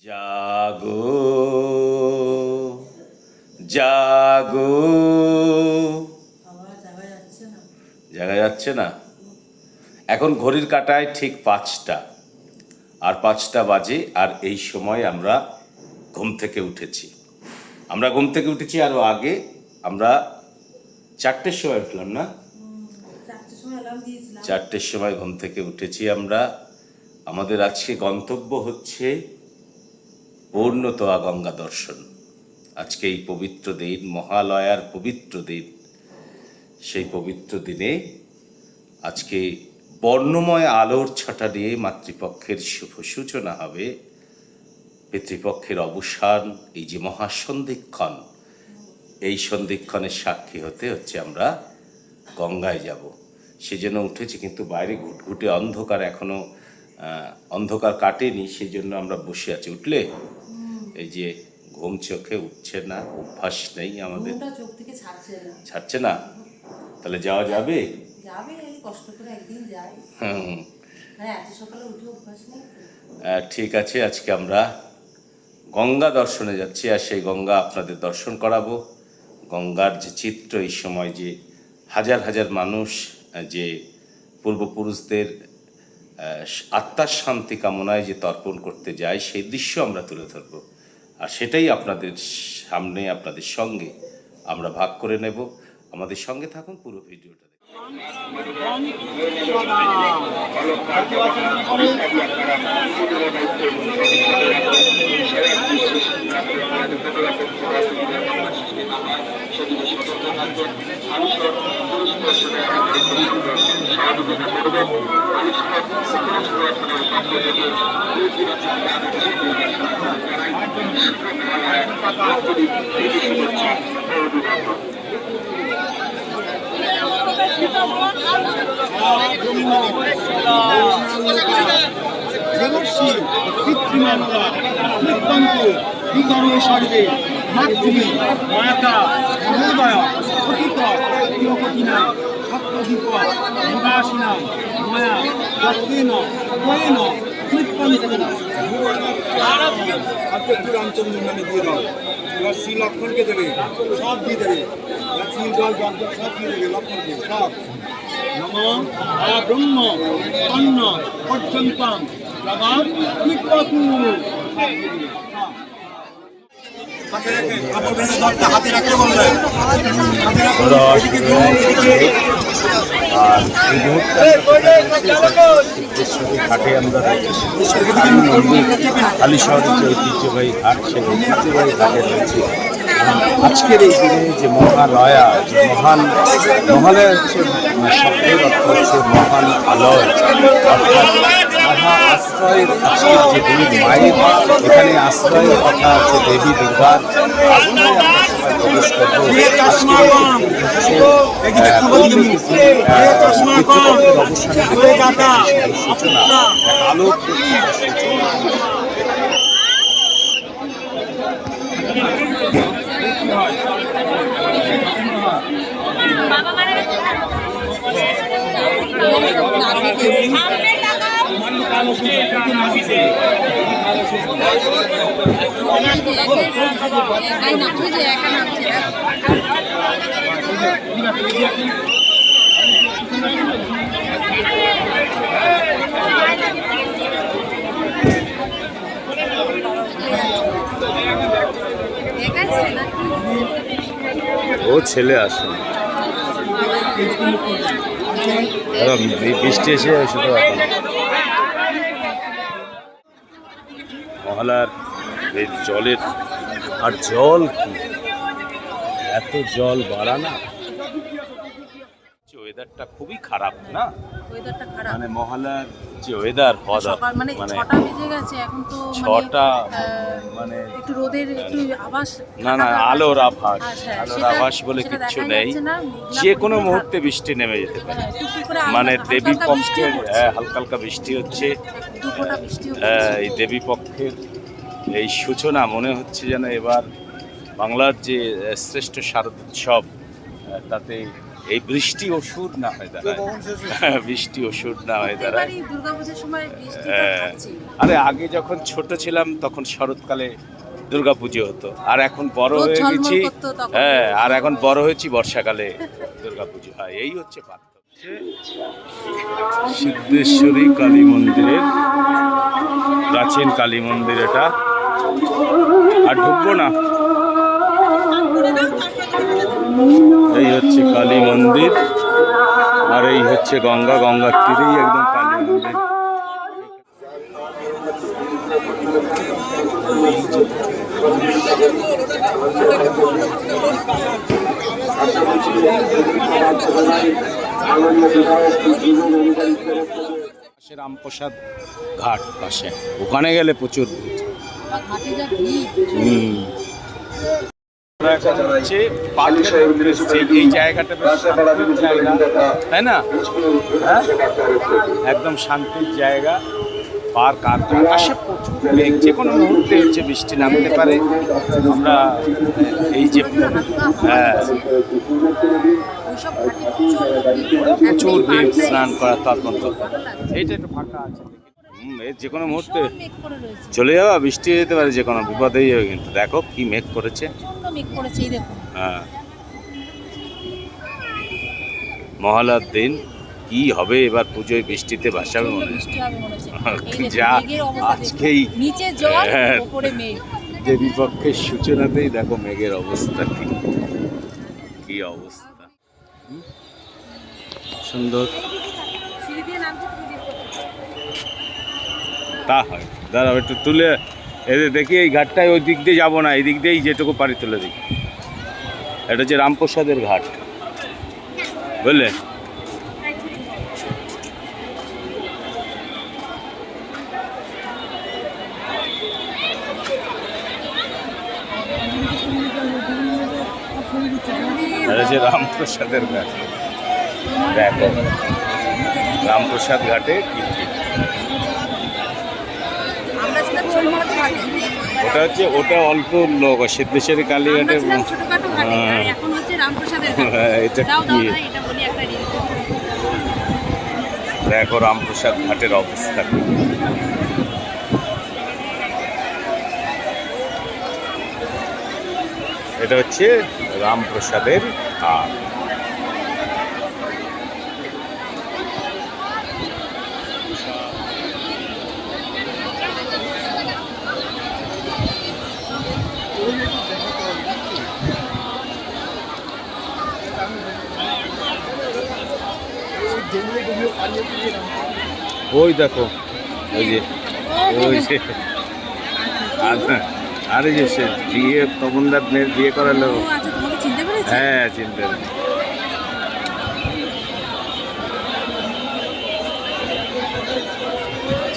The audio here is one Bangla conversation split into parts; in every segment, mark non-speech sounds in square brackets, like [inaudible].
জাগো জাগো। জায়গা যাচ্ছে না? এখন ঘড়ির কাটায় ঠিক পাঁচটা। আর পাঁচটা বাজে, আর এই সময় আমরা ঘুম থেকে উঠেছি। আমরা ঘুম থেকে উঠেছি আরও আগে, আমরা চারটের সময় উঠলাম না? চারটের সময় ঘুম থেকে উঠেছি আমরা। আমাদের আজকে গন্তব্য হচ্ছে পূর্ণতোয়া গঙ্গা দর্শন। আজকে এই পবিত্র দিন মহালয়ার পবিত্র দিন। সেই পবিত্র দিনে আজকে বর্ণময় আলোর ছটা দিয়ে মাতৃপক্ষের শুভ সূচনা হবে। পিতৃপক্ষের অবসান এই যে মহাসন্ধিক্ষণ এই সন্ধিক্ষণের সাক্ষী হতে হচ্ছে আমরা গঙ্গায় যাব। সেজন্য উঠেছি কিন্তু বাইরে ঘুটঘুটে অন্ধকার এখনও আহ, অন্ধকার কাটেনি সেই জন্য আমরা বসে আছি। উঠলে? এই যে ঘুম চোখে উঠছে না অভ্যাস নেই আমাদের। ছাড়ছে না। ছাড়ছে না? তাহলে যাওয়া যাবে? হ্যাঁ ঠিক আছে আজকে আমরা গঙ্গা দর্শনে যাচ্ছি আর সেই গঙ্গা আপনাদের দর্শন করাবো। গঙ্গার যে চিত্র এই সময় যে হাজার হাজার মানুষ যে পূর্বপুরুষদের আত্মার শান্তি কামনায় যে তর্পণ করতে যায়, সেই দৃশ্য আমরা তুলে ধরবো। আর সেটাই আপনাদের সামনে, আপনাদের সঙ্গে আমরা ভাগ করে নেব। আমাদের সঙ্গে থাকুন পুরো ভিডিওটা দেখুন। দেবর্ষি পিতৃমানবা নিত্যন্ত বিকর্ম সর্বে মাতৃ মাতা মহোদয়া পতিত প্রিয়পতিনা সপ্তদীপ নিবাসিনা মায়া আজকে একটু রামচন্দ্র নামে দিয়ে দাও। এবার শ্রী লক্ষণকে দেবে, সব দিয়ে দেবে। তিল জল সব দিয়ে দেবে লক্ষণকে, সব। নম ব্রহ্ম অন্ন পর্যন্তম আর শহরের ঐতিহ্যবাহী ঘাট সেই ঐতিহ্যবাহী ঘাটে রয়েছে আজকের এই দিনে যে মহালয়া যে মহান মহালয়া হচ্ছে শব্দের অর্থ হচ্ছে মহান আলয় অর্থাৎ মহা আশ্রয়ের যে দেবী মায়ের এখানে আশ্রয়ের কথা আছে, দেবী দুর্গার আশ্রয়ে প্রবেশ করব আজকের এই ও ছেলে আসে। বৃষ্টি এসে শুধু মহলার এই জলের আর জল কি? এত জল বাড়া না। ওয়েদারটা খুবই খারাপ না? ওয়েদারটা খারাপ। মানে মহলার যে ওয়েদার হওয়া মানে মানে ছটা বেজে গেছে এখন তো মানে, ছটা মানে একটু রোদের একটু আভাস না না আলোর আভাস আচ্ছা, আলোর আভাস বলে কিচ্ছু নেই। যে কোনো মুহূর্তে বৃষ্টি নেমে যেতে পারে। হ্যাঁ, মানে দেবী পক্ষের হ্যাঁ হালকা হালকা বৃষ্টি হচ্ছে। হ্যাঁ, এই দেবী পক্ষের এই সূচনা মনে হচ্ছে যেন এবার বাংলার যে শ্রেষ্ঠ শারদ উৎসব তাতে এই বৃষ্টি ওষুধ না হয় দাঁড়ায়। বৃষ্টি ওষুধ না হয় দাঁড়ায়। প্রত্যেকবারই দুর্গাপুজোর সময় বৃষ্টি হ্যাঁ। আরে আগে যখন ছোট ছিলাম তখন শরৎকালে দুর্গাপুজো হতো। আর এখন বড় হয়ে গেছি। হ্যাঁ আর এখন বড় হয়েছি বর্ষাকালে দুর্গাপুজো হয়। এই হচ্ছে পার্থক্য। সিদ্ধেশ্বরী কালী মন্দিরের প্রাচীন কালী মন্দির এটা। আর ঢুকবো না। এই হচ্ছে কালী মন্দির, আর এই হচ্ছে গঙ্গা, গঙ্গার তীরেই একদম কালী মন্দির। রামপ্রসাদ ঘাট পাশে। ওখানে গেলে প্রচুর তাই না? একদম শান্তির জায়গা পার্ক আর আকাশে প্রচুর মেঘ যে কোনো মুহূর্তে হচ্ছে বৃষ্টি নামতে পারে আমরা এই যে হ্যাঁ প্রচুর ভিড়। স্নান করা তর্পণ করা ভালো লাগছে। এইটা একটু ফাঁকা আছে যে কোনো মুহূর্তে ভীষণ মেঘ করে রয়েছে। চলে যাওয়া বৃষ্টি হয়ে যেতে পারে যে কোনো বিপদেই হবে কিন্তু। দেখো কি মেঘ করেছে। প্রচণ্ড মেঘ করেছে এই দেখুন। হ্যাঁ। মহালয়ার দিন কি হবে? এবার পুজোয় বৃষ্টিতে ভাসাবে মনে। বৃষ্টি হবে হচ্ছে। এই দেখুন, যা। আজকেই- নিচে জল হ্যাঁ। উপরে মেঘ। সূচনাতেই দেখো মেঘের অবস্থা কি। কি অবস্থা? সুন্দর সিঁড়ি দিয়ে নামছে তুমি দেখো। তা হয়। দাঁড়াও, একটু তুলে এদের দেখি, এই ঘাটটায় ওই দিক দিয়ে যাব না এই দিক দিয়েই যেটুকু পারি তুলে দিই। এটা হচ্ছে রামপ্রসাদের ঘাট। বুঝলে? এটা হচ্ছে রামপ্রসাদের ঘাট। দেখো, রামপ্রসাদ ঘাটে কি কি আমরা ছিলাম ছোটখাটো ঘাটে ওটা হচ্ছে ওটা অল্প লোক সিদ্ধেশ্বরী কালী আমরা ঘাটে ছিলাম ছোটখাটো ঘাটে আর হ্যাঁ। [laughs] হ্যাঁ, এটা কি? দেখো রামপ্রসাদ ঘাটের অবস্থা। এটা হচ্ছে রামপ্রসাদের ঘাট। ওই দেখো ওই যে ওই যে। আর- আরে যে সে বিয়ে তপনদার মেয়ের বিয়ে করালো। আচ্ছা তোমাকে চিনতে পেরেছি? হ্যাঁ চিনতে।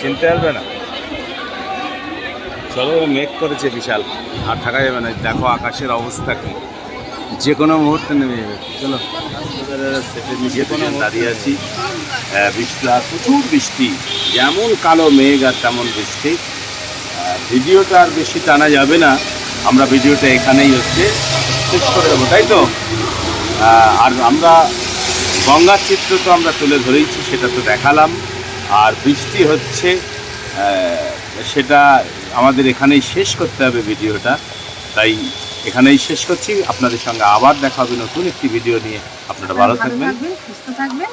চিনতে পারবে না? চলো মেঘ করেছে বিশাল। আর থাকা যাবে না। দেখো আকাশের অবস্থা কি। যে কোনো মুহূর্তে নেমে যাবে। চলো। যে কোনো দাঁড়িয়ে আছি। বৃষ্টি আর প্রচুর বৃষ্টি। যেমন কালো মেঘ আর তেমন বৃষ্টি। ভিডিওটা আর বেশি টানা যাবে না। আমরা ভিডিওটা এখানেই হচ্ছে শেষ করে দেবো তাই তো? আর আমরা গঙ্গার চিত্র তো আমরা তুলে ধরেইছি সেটা তো দেখালাম। আর বৃষ্টি হচ্ছে সেটা আমাদের এখানেই শেষ করতে হবে ভিডিওটা। তাই এখানেই শেষ করছি। আপনাদের সঙ্গে আবার দেখা হবে নতুন একটি ভিডিও নিয়ে। আপনারা ভালো থাকবেন সুস্থ থাকবেন।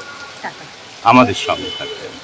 আমাদের সঙ্গে থাকবেন।